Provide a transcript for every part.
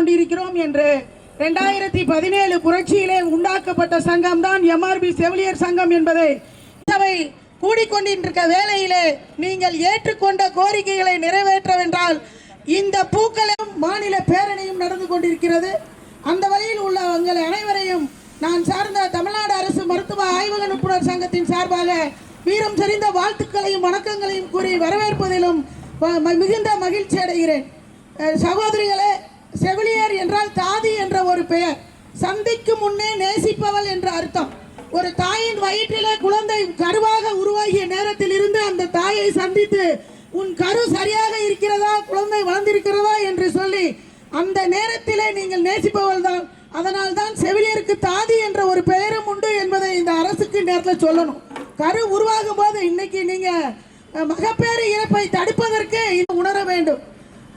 கொண்டிருக்கிறோம் என்று ரெண்டாயிரத்தி பதினேழு புரட்சியிலே உண்டாக்கப்பட்ட சங்கம் தான் எம்ஆர்பி செவிலியர் சங்கம் என்பதை சபை கூடிக்கொண்டிருக்க வேளையிலே நீங்கள் ஏற்றுக்கொண்ட கோரிக்கைகளை நிறைவேற்றவென்றால் இந்த பூக்களும் மாநில பேரணியும் நடந்து கொண்டிருக்கிறது. அந்த வழியில் உள்ள உங்கள் அனைவரையும் நான் சார்ந்த தமிழ்நாடு அரசு மருத்துவ ஆய்வக நிபுணர் சங்கத்தின் சார்பாக வீரம் செறிந்த வாழ்த்துக்களையும் வணக்கங்களையும் கூறி வரவேற்பதிலும் மிகுந்த மகிழ்ச்சி அடைகிறேன். சகோதரிகளே செவிலியர் என்றால் தாதி என்ற ஒரு பெயர். சந்திக்கு முன்னே நேசிப்பவள் என்ற அர்த்தம். ஒரு தாயின் வயிற்றிலே குழந்தை கருவாக உருவாகிய நேரத்தில் இருந்து அந்த தாயை சந்தித்து உன் கரு சரியாக இருக்கிறதா? குழந்தை வளர்ந்திருக்கிறதா? என்று சொல்லி அந்த நேரத்திலே நீங்கள் நேசிப்பவள் தான். அதனால் தான் செவிலியருக்கு தாதி என்ற ஒரு பெயரும் உண்டு என்பதை இந்த அரசுக்கு நேரத்தில் சொல்லணும். கரு உருவாகும் போது இன்னைக்கு நீங்க மகப்பேறு இறப்பை தடுப்பதற்கு இது உணர வேண்டும்.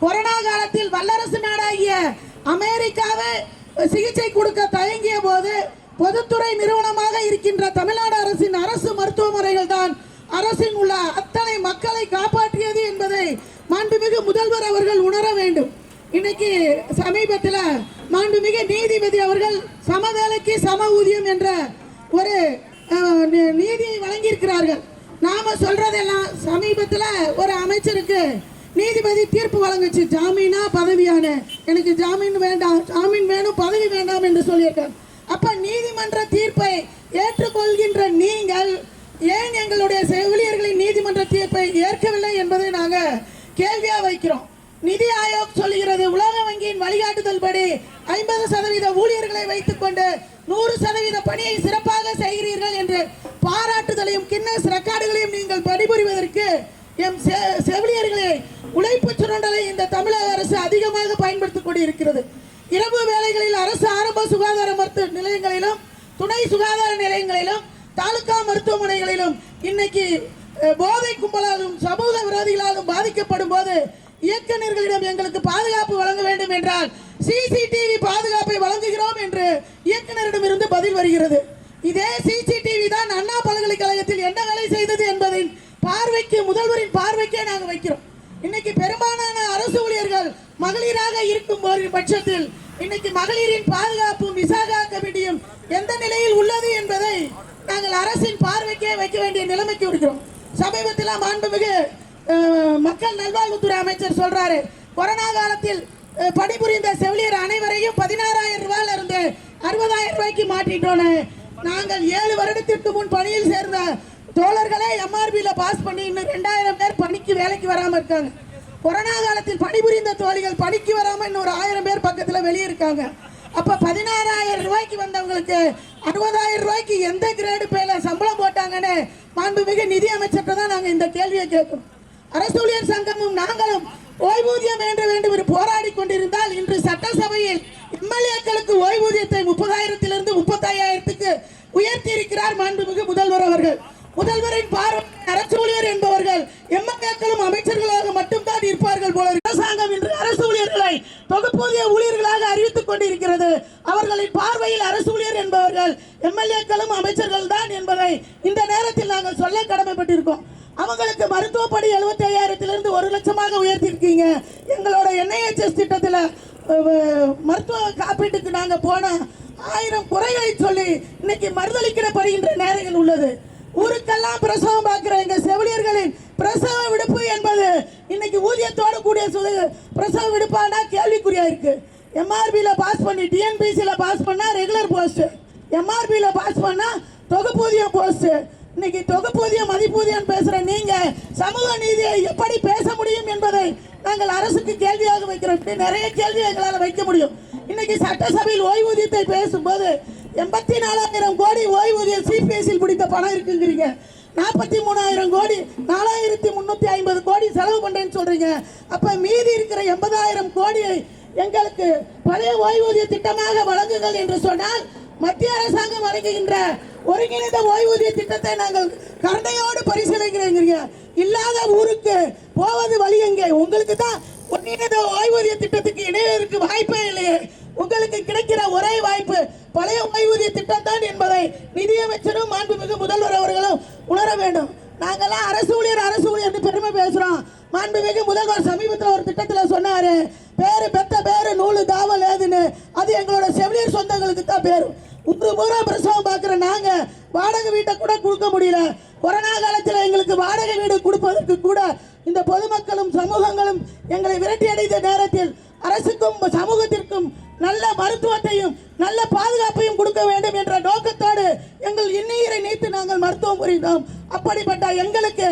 கொரோனா காலத்தில் வல்லரசு நாடாகிய அமெரிக்காவை சிகிச்சை கொடுக்க தயங்கிய போது பொதுத்துறை நிறுவனமாக இருக்கின்ற தமிழ்நாடு அரசின் அரசு மருத்துவமனைகள் தான் அரசின் உள்ள அத்தனை மக்களை காப்பாற்றியது என்பதை மாண்புமிகு முதல்வர் அவர்கள் உணர வேண்டும். இன்னைக்கு சமீபத்தில் மாண்புமிகு நீதிபதி அவர்கள் சம வேலைக்கு சம ஊதியம் என்ற ஒரு நீதியை வழங்கியிருக்கிறார்கள். நாம சொல்றதெல்லாம் சமீபத்தில் ஒரு அமைச்சருக்கு நீதிபதி தீர்ப்பு வழங்குச்சு. ஜாமீனா பதவியான. எனக்கு ஜாமீன் வேண்டாம் ஜாமீன் வேணும் பதவி வேண்டாம் என்று சொல்லியிருக்காங்க அப்ப நீதிமன்ற தீர்ப்பை ஏற்றுக்கொள்கின்ற நீங்கள் ஏன் எங்களுடைய செவிலியர்களின் நீதிமன்ற தீர்ப்பை ஏற்கவில்லை என்பதை நாங்க கேள்வியா வைக்கிறோம். நிதி ஆயோக் சொல்லுகிறது உலக வங்கியின் வழிகாட்டுதல் படி ஐம்பது சதவீத ஊழியர்களை வைத்துக்கொண்டு நூறு சதவீத பணியை சிறப்பாக செய்கிறீர்கள் என்று பாராட்டுதலையும் கின்னஸ் ரெக்கார்டுகளையும் நீங்கள் பணிபுரிவதற்கு எம் செ- செவிலியர்களை உழைப்பு சுரண்டலை இந்த தமிழக அரசு அதிகமாக பயன்படுத்திக் கொண்டிருக்கிறது. இரவு வேளைகளில் அரசு ஆரம்ப சுகாதார மருத்துவ நிலையங்களிலும் துணை சுகாதார நிலையங்களிலும் தாலுகா மருத்துவமனைகளிலும் இன்னைக்கு போதை கும்பலாலும் சமூக விரோதிகளாலும் பாதிக்கப்படும் போது இயக்குநர்களிடம் எங்களுக்கு பாதுகாப்பு வழங்க வேண்டும் என்றால் சிசிடிவி பாதுகாப்பை வழங்குகிறோம் என்று இயக்குநரிடம் இருந்து பதில் வருகிறது. இதே சிசிடிவி தான் அண்ணா பல்கலைக்கழகத்தில் என்ன வேலை செய்தது என்பதின் பார்வைக்கு முதல்வரின் பார்வைக்கே நாங்கள் வைக்கிறோம். இன்னைக்கு பெரும்பாலான அரசு ஊழியர்கள் மகளிராக இருக்கும் ஒரு பட்சத்தில் இன்னைக்கு மகளிரின் பாதுகாப்பும் விசாகா கமிட்டியும் எந்த நிலையில் உள்ளது என்பதை நாங்கள் அரசின் பார்வைக்கே வைக்க வேண்டிய நிலைமைக்கு இருக்கிறோம் சமீபத்தில் மாண்புமிகு மக்கள் நல்வாழ்வுத்துறை அமைச்சர் சொல்றாரு கொரோனா காலத்தில் பணிபுரிந்த செவிலியர் அனைவரையும் பதினாறாயிரம் ரூபாயில இருந்து அறுபதாயிரம் ரூபாய்க்கு மாற்றிட்டோன்னு. நாங்கள் ஏழு வருடத்திற்கு முன் பணியில் சேர்ந்த தோழர்களே எம்ஆர்பியில் பாஸ் பண்ணி இன்னும் ரெண்டாயிரம் பேர் பணிக்கு வேலைக்கு வராமல் இருக்காங்க. கொரோனா காலத்தில் பணிபுரிந்த தோழிகள் பணிக்கு வராமல் இன்னொரு ஆயிரம் பேர் பக்கத்தில் வெளியே இருக்காங்க. அப்போ பதினாறாயிரம் ரூபாய்க்கு வந்தவங்களுக்கு அறுபதாயிரம் ரூபாய்க்கு எந்த கிரேடு பேல சம்பளம் போட்டாங்கன்னு மாண்புமிகு நிதி அமைச்சர்கிட்ட தான் நாங்கள் இந்த கேள்வியை கேட்கிறோம். அரசூழியர் சங்கமும் நாங்களும் ஓய்வூதியம் வேண்ட வேண்டும் என்று போராடி கொண்டிருந்தால் இன்று சட்டசபையில் எம்எல்ஏக்களுக்கு ஓய்வூதியத்தை முப்பதாயிரத்திலிருந்து முப்பத்தாயிரத்துக்கு உயர்த்தி இருக்கிறார் மாண்புமிகு முதல்வர் அவர்கள். முதல்வரின் பார்வை அரசு ஊழியர் என்பவர்கள் எம்எல்ஏக்களும் அமைச்சர்களாக மட்டும்தான் இருப்பார்கள் போல அரசாங்கம் இன்று அரசு ஊழியர்களை தொகுப்பூதிய ஊழியர்களாக அறிவித்துக் கொண்டிருக்கிறது. அவர்களின் பார்வையில் அரசு ஊழியர் என்பவர்கள் எம்எல்ஏக்களும் அமைச்சர்கள் தான் என்பதை இந்த நேரத்தில் நாங்கள் சொல்ல கடமைப்பட்டிருக்கோம். அவங்களுக்கு மருத்துவ படி எழுபத்தி ஐயாயிரத்திலிருந்து ஒரு லட்சமாக உயர்த்திருக்கீங்க. எங்களோட என்ஐஎச்எஸ் திட்டத்தில் மருத்துவ காப்பீட்டுக்கு நாங்கள் போன ஆயிரம் குறைகளை சொல்லி இன்னைக்கு மறுதளிக்கப்படுகின்ற நேரங்கள் உள்ளது. ஊருக்கெல்லாம் பிரசவம் பார்க்கிற எங்க செவிலியர்களின் பிரசவ விடுப்பு என்பது இன்னைக்கு ஊதியத்தோடு கூடிய சுத- பிரசவ விடுப்பானா கேள்விக்குறியா இருக்கு. எம்ஆர்பியில் பாஸ் பண்ணி டிஎன்பிசியில் பாஸ் பண்ணா ரெகுலர் போஸ்ட் எம்ஆர்பியில் பாஸ் பண்ணா தொகுப்பூதியம் போஸ்ட் இன்னைக்கு தொகுப்பூதியம் மதிப்பூதியம் பேசுற நீங்க சமூக நீதியை எப்படி பேச முடியும் என்பதை நாங்கள் அரசுக்கு கேள்வியாக வைக்கிறோம். இப்படி நிறைய கேள்வி எங்களால் வைக்க முடியும். இன்னைக்கு சட்டசபையில் ஓய்வூதியத்தை பேசும்போது எண்பத்தி நாலாயிரம் கோடி ஓய்வூதியம் சிபிஎஸ்சியில் பிடித்த பணம் இருக்குங்கிறீங்க. நாற்பத்தி மூணாயிரம் கோடி நாலாயிரத்தி முந்நூற்றி ஐம்பது கோடி செலவு பண்ணுறேன்னு சொல்கிறீங்க அப்போ மீதி இருக்கிற எண்பதாயிரம் கோடியை எங்களுக்கு பழைய ஓய்வூதிய திட்டமாக வழங்குங்கள் என்று சொன்னால் மத்திய அரசாங்கம் வழங்குகின்ற ஒருங்கிணைந்த ஓய்வூதிய திட்டத்தை நாங்கள் கருணையோடு பரிசீலிக்கிறேங்கிறீங்க. இல்லாத ஊருக்கு போவது வழி எங்கே? உங்களுக்கு தான் ஒருங்கிணைந்த ஓய்வூதிய திட்டத்துக்கு இணையதற்கு வாய்ப்பே இல்லையே. உங்களுக்கு கிடைக்கிற ஒரே வாய்ப்பு பழைய ஓய்வூதிய திட்டம் தான் என்பதை நிதியமைச்சரும் மாண்புமிகு முதல்வர் அவர்களும் உணர வேண்டும். நாங்கெல்லாம் அரசு ஊழியர் அரசு ஊழியர் பெருமை பேசுறோம். மாண்புமிகு முதல்வர் சமீபத்தில் ஒரு திட்டத்தில் சொன்னாரு பேரு பெத்த பேரு நூலு தாவல் ஏதுன்னு. அது எங்களோட செவிலியர் சொந்தங்களுக்கு தான் பேரு. ஒரு பூரா பிரசவம் பார்க்குற நாங்கள் வாடகை வீட்டை கூட கொடுக்க முடியல. கொரோனா காலத்தில் எங்களுக்கு வாடகை வீடு கொடுப்பதற்கு கூட இந்த பொதுமக்களும் சமூகங்களும் எங்களை விரட்டி அடைந்த நேரத்தில் அரசுக்கும் சமூகத்திற்கும் நல்ல மருத்துவத்தையும் நல்ல பாதுகாப்பையும் கொடுக்க வேண்டும் என்ற நோக்கத்தோடு எங்கள் இன்னுயிரை நீத்து நாங்கள் மருத்துவம் புரிந்தோம். அப்படிப்பட்ட எங்களுக்கு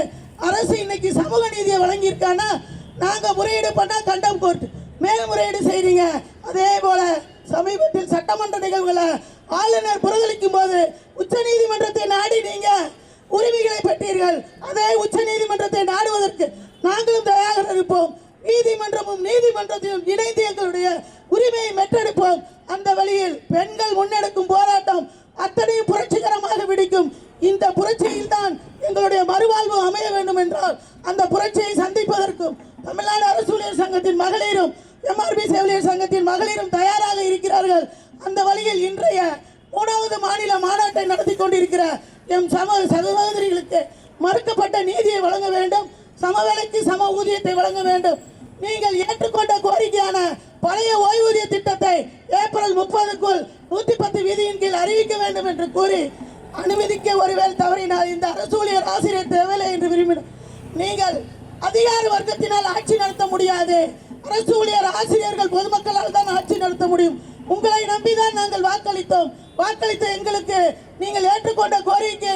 அரசு இன்னைக்கு சமூக நீதியை வழங்கியிருக்கானா நாங்கள் முறையீடு பண்ணால் கண்டம் கோர்ட். மேல்முறையீடு செய்கிறீங்க அதே போல சமீபத்தில் சட்டமன்ற நிகழ்வுகளை ஆளுநர் புறக்கணிக்கும் போது உச்ச நீதிமன்றத்தை நாடி நீங்க உரிமைகளை பெற்றீர்கள். அதே உச்ச நீதிமன்றத்தை நாடுவதற்கு நாங்களும் தயாராக இருப்போம். நீதிமன்றமும் நீதிமன்றத்தையும் இணைந்து எங்களுடைய உரிமையை மெட்டெடுப்போம். அந்த வழியில் பெண்கள் முன்னெடுக்கும் போராட்டம் அத்தனையும் புரட்சிகரமாக விடிக்கும். இந்த புரட்சியில் தான் எங்களுடைய மறுவாழ்வு அமைய வேண்டும் என்றால் அந்த புரட்சியை சந்திப்பதற்கும் தமிழ்நாடு அரசு ஊழியர் சங்கத்தின் மகளிரும் எம்ஆர்பி செவிலியர் சங்கத்தின் மகளிரும் தயாராக இருக்கிறார்கள். அந்த வழியில் இன்றைய மூணாவது மாநில மாநாட்டை நடத்தி கொண்டிருக்கிற எம் சம சகோதரிகளுக்கு மறுக்கப்பட்ட நீதியை வழங்க வேண்டும் சமவேளைக்கு சம ஊதியத்தை வழங்க வேண்டும். நீங்கள் ஏற்றுக்கொண்ட கோரிக்கையான பழைய ஓய்வூதிய திட்டத்தை ஏப்ரல் முப்பதுக்குள் நூத்தி பத்து விதியின் கீழ் அறிவிக்க வேண்டும் என்று கூறி அனுமதிக்க ஒருவேளை தவறினால் இந்த அரசு ஊழியர் ஆசிரியர் தேவையில்லை என்று விரும்பினோம். நீங்கள் அதிகார வர்க்கத்தினால் ஆட்சி நடத்த முடியாது. அரசு ஊழியர் ஆசிரியர்கள் பொதுமக்களால் தான் ஆட்சி நடத்த முடியும். உங்களை நம்பிதான் நாங்கள் வாக்களித்தோம். வாக்களித்த எங்களுக்கு நீங்கள் ஏற்றுக்கொண்ட கோரிக்கையை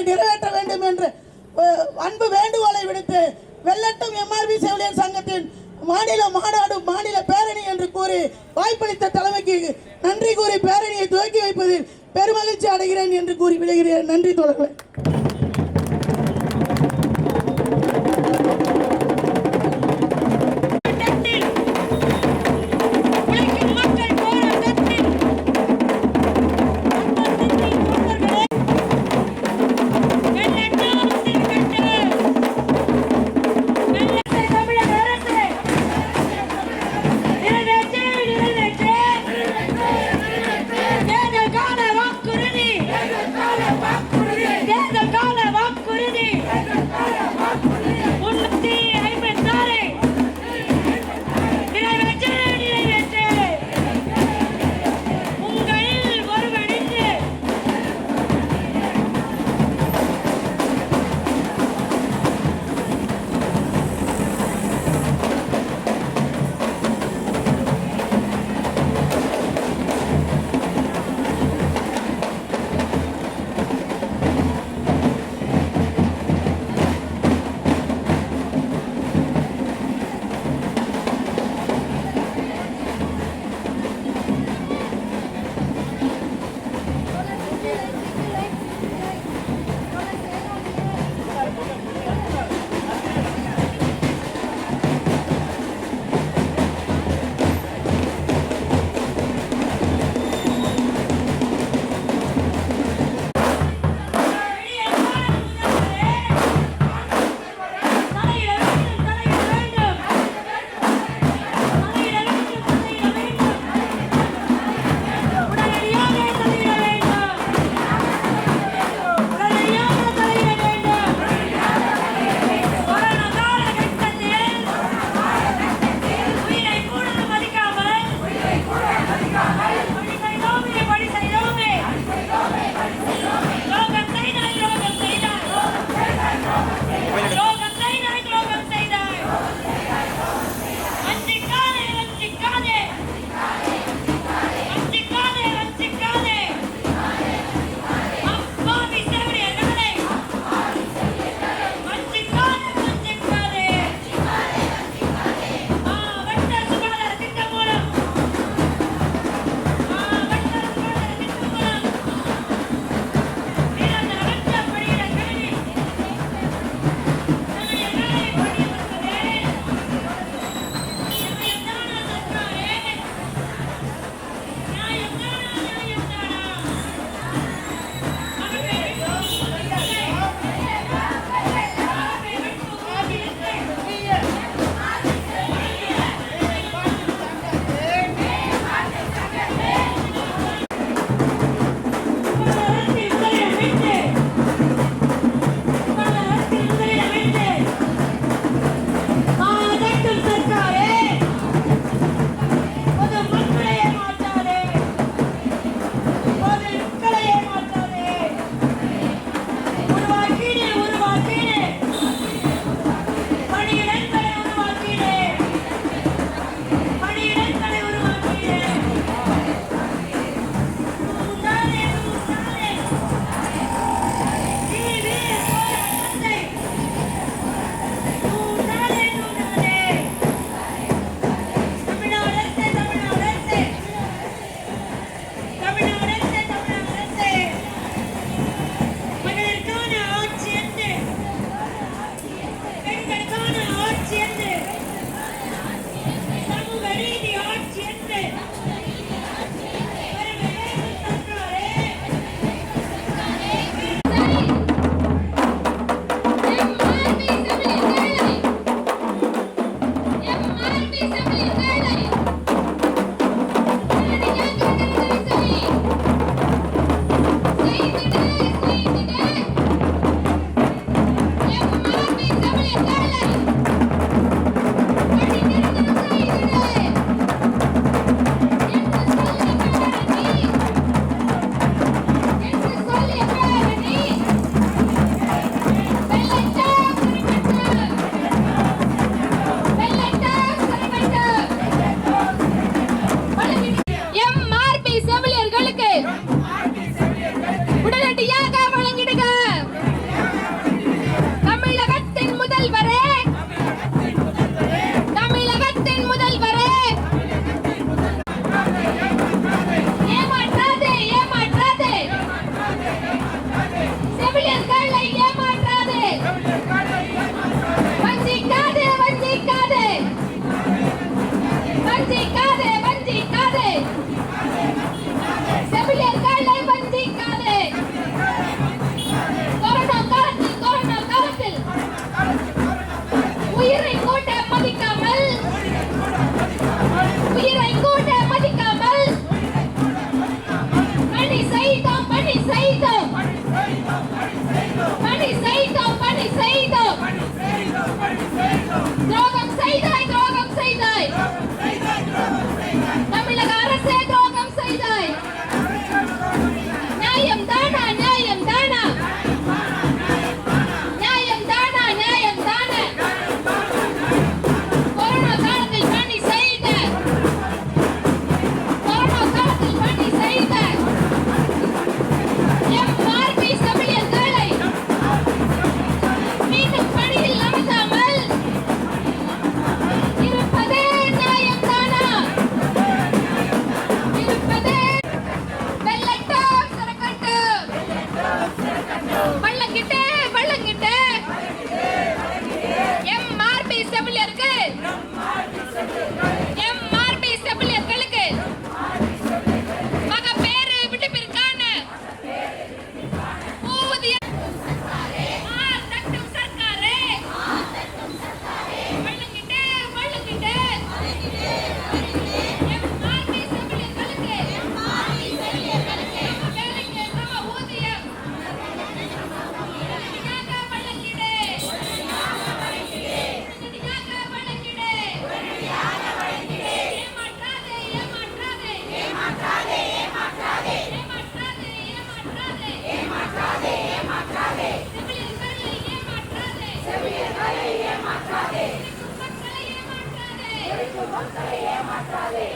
ஏமாற்றாதே.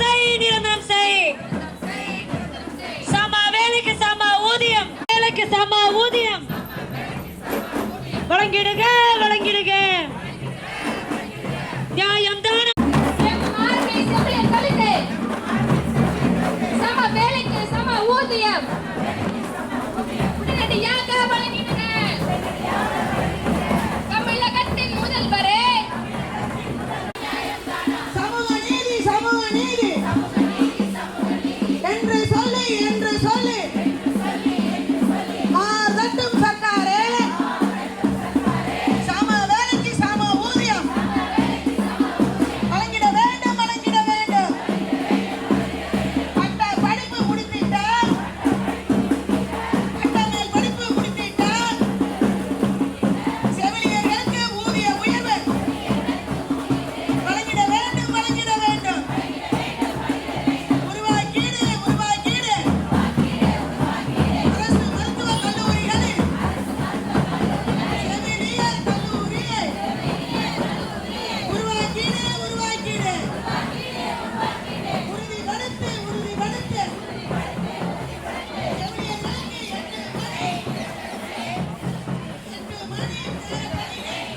செய் நிரந்தரம் செய் சம வேலைக்கு சம ஊதியம் வேலைக்கு சம ஊதியம். வழங்கிடுங்க. presidente.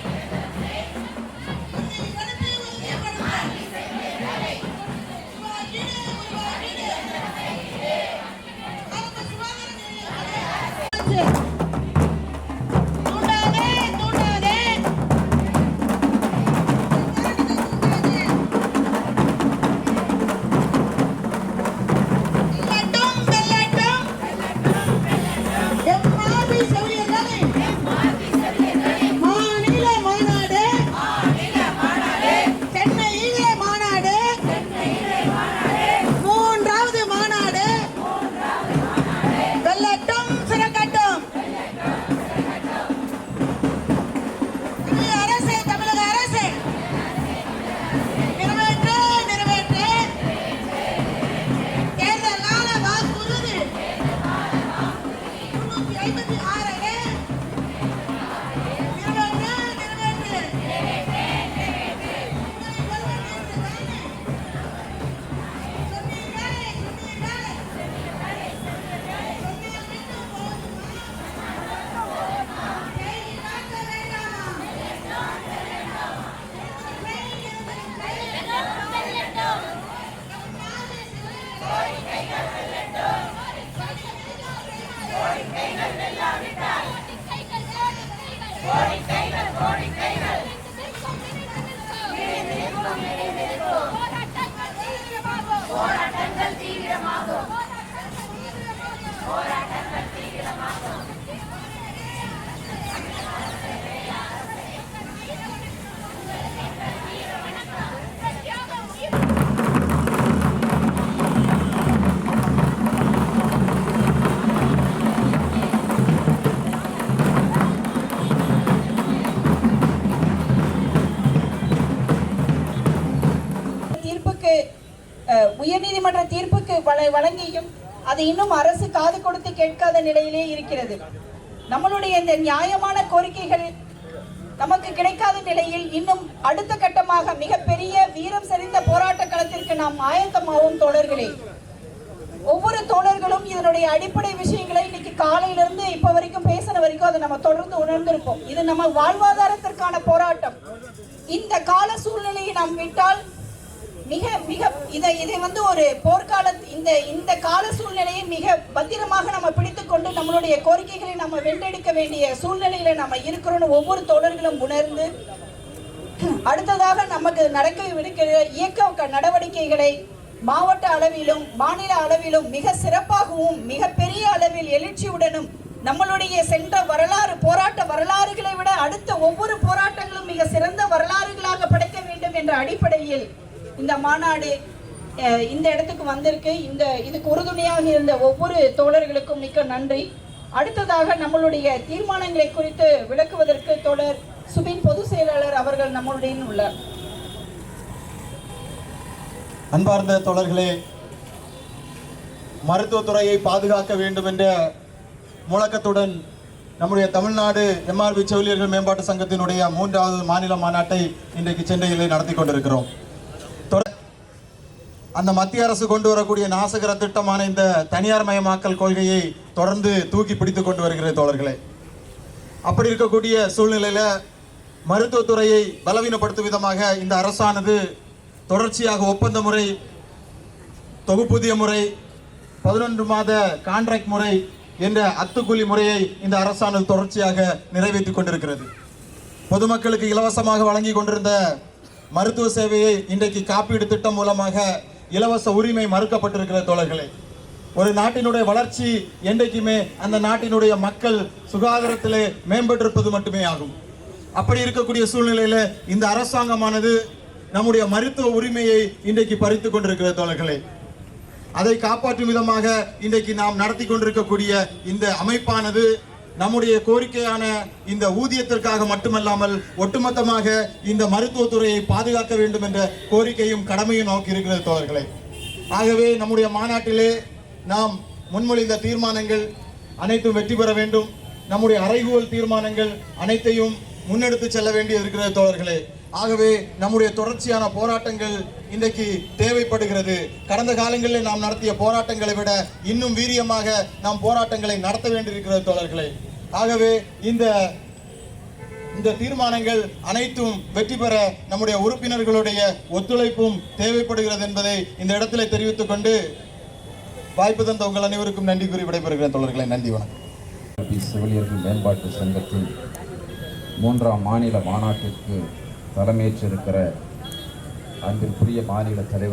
நீதிமன்ற தீர்ப்புக்கு வழங்கியும் அது இன்னும் அரசு காது கொடுத்து கேட்காத நிலையிலே இருக்கிறது. நம்மளுடைய இந்த நியாயமான கோரிக்கைகள் நமக்கு கிடைக்காத நிலையில் இன்னும் அடுத்த கட்டமாக மிகப்பெரிய வீரம் செறிந்த போராட்ட களத்திற்கு நாம் ஆயத்தமாகும் தோழர்களே. ஒவ்வொரு தோழர்களும் இதனுடைய அடிப்படை விஷயங்களை இன்னைக்கு காலையிலிருந்து இப்ப வரைக்கும் பேசின வரைக்கும் அதை நம்ம தொடர்ந்து உணர்ந்திருப்போம். இது நம்ம வாழ்வாதாரத்திற்கான போராட்டம். இந்த கால சூழ்நிலையை நாம் விட்டால் மிக மிக இதை இதை வந்து ஒரு போர்க்கால இந்த இந்த கால சூழ்நிலையை மிக பத்திரமாக நம்ம பிடித்துக்கொண்டு நம்மளுடைய கோரிக்கைகளை நம்ம வென்றெடுக்க வேண்டிய சூழ்நிலையில நம்ம இருக்கிறோம்னு ஒவ்வொரு தோழர்களும் உணர்ந்து அடுத்ததாக நமக்கு நடக்க நடக்கவிருக்கிற இயக்க நடவடிக்கைகளை மாவட்ட அளவிலும் மாநில அளவிலும் மிக சிறப்பாகவும் மிக பெரிய அளவில் எழுச்சியுடனும் நம்மளுடைய சென்ற வரலாறு போராட்ட வரலாறுகளை விட அடுத்த ஒவ்வொரு போராட்டங்களும் மிக சிறந்த வரலாறுகளாக படைக்க வேண்டும் என்ற அடிப்படையில் இந்த மாநாடு இந்த இடத்துக்கு வந்திருக்கு. இந்த இதுக்கு உறுதுணையாக இருந்த ஒவ்வொரு தோழர்களுக்கும் மிக்க நன்றி. அடுத்ததாக நம்மளுடைய தீர்மானங்களை குறித்து விளக்குவதற்கு தோழர் சுபின் பொதுச் செயலாளர் அவர்கள் நம்மளுடன் உள்ளார். அன்பார்ந்த தோழர்களே மருத்துவத்துறையை பாதுகாக்க வேண்டும் என்ற முழக்கத்துடன் நம்முடைய தமிழ்நாடு எம்ஆர்பி செவிலியர்கள் மேம்பாட்டு சங்கத்தினுடைய மூன்றாவது மாநில மாநாட்டை இன்றைக்கு சென்னையில் நடத்தி கொண்டிருக்கிறோம். அந்த மத்திய அரசு கொண்டு வரக்கூடிய நாசகர திட்டமான இந்த தனியார் மயமாக்கல் கொள்கையை தொடர்ந்து தூக்கி பிடித்து கொண்டு வருகிறது தோழர்களே. அப்படி இருக்கக்கூடிய சூழ்நிலையில் மருத்துவத்துறையை பலவீனப்படுத்தும் விதமாக இந்த அரசானது தொடர்ச்சியாக ஒப்பந்த முறை தொகுப்பூதிய முறை பதினொன்று மாத கான்ட்ராக்ட் முறை என்ற அத்துக்கூலி முறையை இந்த அரசானது தொடர்ச்சியாக நிறைவேற்றி கொண்டிருக்கிறது. பொதுமக்களுக்கு இலவசமாக வழங்கி கொண்டிருந்த மருத்துவ சேவையை இன்றைக்கு காப்பீடு திட்டம் மூலமாக இலவச உரிமை மறுக்கப்பட்டிருக்கிற தோழர்களே ஒரு நாட்டினுடைய வளர்ச்சி என்றைக்குமே அந்த நாட்டினுடைய மக்கள் சுகாதாரத்திலே மேம்பட்டிருப்பது மட்டுமே ஆகும். அப்படி இருக்கக்கூடிய சூழ்நிலையில இந்த அரசாங்கமானது நம்முடைய மருத்துவ உரிமையை இன்றைக்கு பறித்து கொண்டிருக்கிற தோழர்களே அதை காப்பாற்றும் விதமாக இன்றைக்கு நாம் நடத்தி கொண்டிருக்கக்கூடிய இந்த அமைப்பானது நம்முடைய கோரிக்கையான இந்த ஊதியத்திற்காக மட்டுமல்லாமல் ஒட்டுமொத்தமாக இந்த மருத்துவத்துறையை பாதுகாக்க வேண்டும் என்ற கோரிக்கையும் கடமையும் நோக்கி இருக்கிறது தோழர்களே. ஆகவே நம்முடைய மாநாட்டிலே நாம் முன்மொழிந்த தீர்மானங்கள் அனைத்தும் வெற்றி பெற வேண்டும். நம்முடைய அறைகூவல் தீர்மானங்கள் அனைத்தையும் முன்னெடுத்து செல்ல வேண்டி இருக்கிறது தோழர்களே. ஆகவே நம்முடைய தொடர்ச்சியான போராட்டங்கள் இன்றைக்கு தேவைப்படுகிறது. கடந்த காலங்களில் நாம் நடத்திய போராட்டங்களை விட இன்னும் வீரியமாக நாம் போராட்டங்களை நடத்த வேண்டியிருக்கிறது தோழர்களே. ஆகவே இந்த இந்த தீர்மானங்கள் அனைத்தும் வெற்றி பெற நம்முடைய உறுப்பினர்களுடைய ஒத்துழைப்பும் தேவைப்படுகிறது என்பதை இந்த இடத்திலே தெரிவித்துக் கொண்டு வாய்ப்பு தந்த உங்கள் அனைவருக்கும் நன்றி கூறி விடைபெறுகிறேன் தோழர்களை. நன்றி வணக்கம். செவிலியர்கள் மேம்பாட்டு சங்கத்தின் மூன்றாம் மாநில மாநாட்டிற்கு தலைமையேற்றிருக்கிற அன்பிற்குரிய மாநில தலைவர்